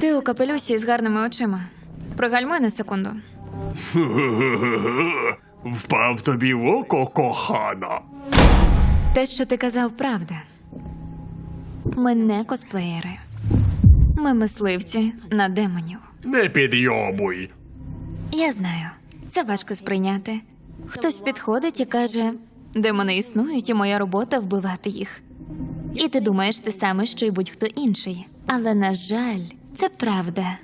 Ти у капелюсі з гарними очима. Пригальмуй на секунду. Впав тобі в око, кохана. Те, що ти казав, правда. Ми не косплеєри. Ми мисливці на демонів. Не підйобуй. Я знаю, це важко сприйняти. Хтось підходить і каже: демони існують, і моя робота вбивати їх. І ти думаєш те саме, що й будь-хто інший. Але, на жаль, це правда.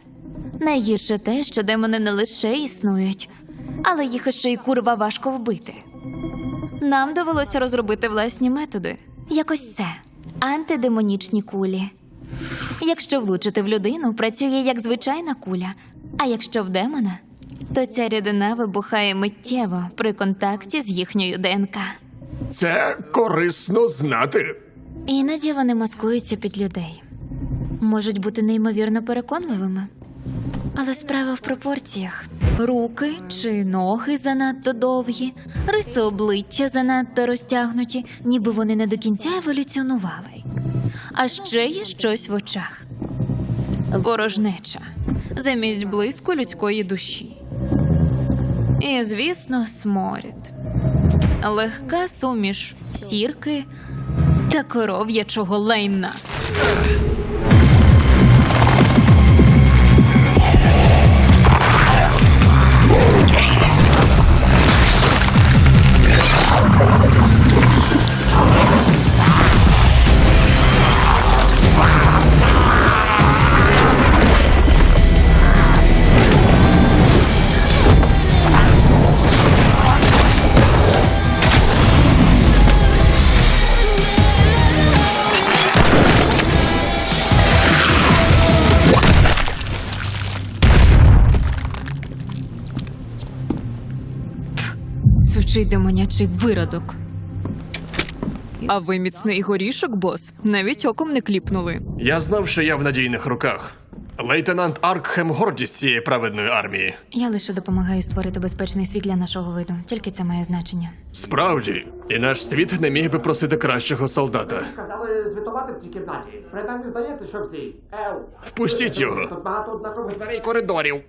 Найгірше те, що демони не лише існують, але їх ще й курва важко вбити. Нам довелося розробити власні методи. Якось це антидемонічні кулі. Якщо влучити в людину, працює як звичайна куля, а якщо в демона, то ця рідина вибухає миттєво при контакті з їхньою ДНК. Це корисно знати. Іноді вони маскуються під людей. Можуть бути неймовірно переконливими. Але справа в пропорціях: руки чи ноги занадто довгі, риси обличчя занадто розтягнуті, ніби вони не до кінця еволюціонували. А ще є щось в очах. Ворожнеча замість блиску людської душі. І, звісно, сморід. Легка суміш сірки та коров'ячого лайна. Сучий демонячий виродок. А ви міцний горішок, бос? Навіть оком не кліпнули. Я знав, що я в надійних руках. Лейтенант Аркхем гордість цієї праведної армії. Я лише допомагаю створити безпечний світ для нашого виду. Тільки це має значення. Справді, і наш світ не міг би просити кращого солдата. Казали звітувати в цій кімнаті. Принаймні здається, що всі. Ев. Впустіть його. Тут багато однакових дверей коридорів.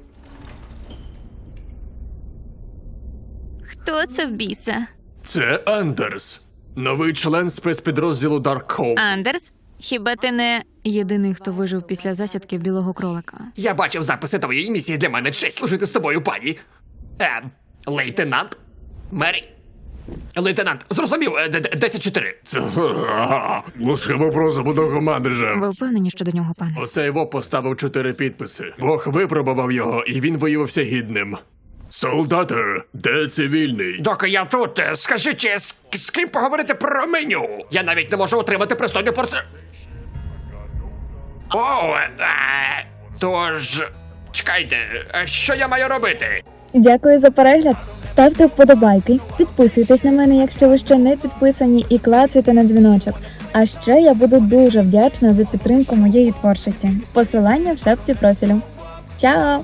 Хто це в біса? Це Андерс, новий член спецпідрозділу Даркхоум. Андерс? Хіба ти не єдиний, хто вижив після засідки білого кролика? Я бачив записи твоєї місії для мене честь служити з тобою, пані. Е, лейтенант? Мері? Лейтенант, зрозумів, е, д- д- 10-4. Це ласкаво просимо до командиря. Ви впевнені, що до нього пане? Оце його поставив чотири підписи. Бог випробував його, і він виявився гідним. Солдати, де цивільний? Доки я тут, е, скажіть, е, з, з ким поговорити про меню? Я навіть не можу отримати пристойну порцію. О, е, е, тож, чекайте, що я маю робити? Дякую за перегляд. Ставте вподобайки, підписуйтесь на мене, якщо ви ще не підписані, і клацайте на дзвіночок. А ще я буду дуже вдячна за підтримку моєї творчості. Посилання в шапці профілю. Чао!